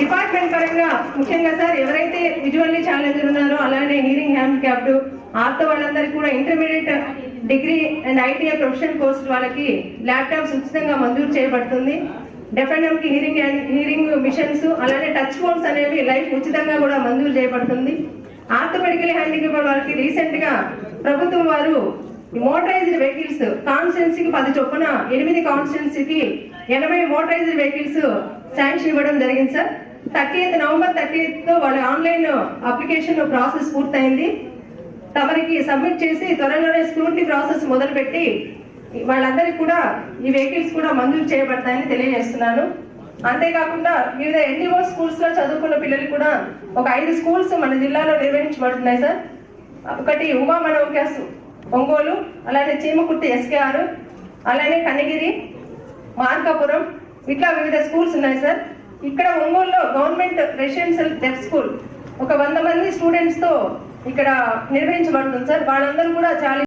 Department పరంగా ముఖ్యంగా sir ఎవరైతే విజువల్లీ ఛాలెంజర్ ఉన్నారో అలానే హీరింగ్ హ్యాండిక్యాప్డ్ ఆర్తో వాళ్ళందరికీ కూడా intermediate degree and ITI professional course వాళ్ళకి ల్యాప్టాప్స్ ఉచితంగా మంజూరు చేయబడుతుంది. డెఫినెట్కి హీరింగ్ అండ్ హీరింగ్ మిషన్స్ అలానే టచ్ ఫోన్స్ అనేవి లైఫ్ ఉచితంగా కూడా మంజూరు చేయబడుతుంది. ఆర్థమెడికల్ హ్యాండిక్యాప్ వాళ్ళకి రీసెంట్గా ప్రభుత్వం వారు మోటరైజ్డ్ వెహికల్స్ కాన్స్టిట్యున్సీకి పది చొప్పున ఎనిమిది కాన్స్టెన్సీకి ఎనభై మోటరైజ్డ్ వెహికల్స్ శాంక్షన్ ఇవ్వడం జరిగింది సార్. థర్టీ నవంబర్ థర్టీ తో వాళ్ళ ఆన్లైన్ అప్లికేషన్ ప్రాసెస్ పూర్తయింది. తమరికి సబ్మిట్ చేసి త్వరలోనే స్క్రూటీ ప్రాసెస్ మొదలుపెట్టి వాళ్ళందరికీ కూడా ఈ వెహికల్స్ కూడా మంజూరు చేయబడతాయని తెలియజేస్తున్నాను. అంతేకాకుండా వివిధ ఎన్డీఓ స్కూల్స్లో చదువుకున్న పిల్లలు కూడా ఒక ఐదు స్కూల్స్ మన జిల్లాలో నిర్వహించబడుతున్నాయి సార్. ఒకటి ఉమా మనోకాస్ ఒంగోలు అలానే చీమకుర్తి ఎస్కేఆర్ అలానే కనిగిరి మార్కాపురం ఇట్లా వివిధ స్కూల్స్ ఉన్నాయి సార్ ఇక్కడ ఒంగోలులో గవర్నమెంట్ రెసిడెన్షియల్ డెఫ్ స్కూల్ ఒక వంద మంది స్టూడెంట్స్తో ఇక్కడ నిర్వహించబడుతుంది సార్ వాళ్ళందరూ కూడా చాలా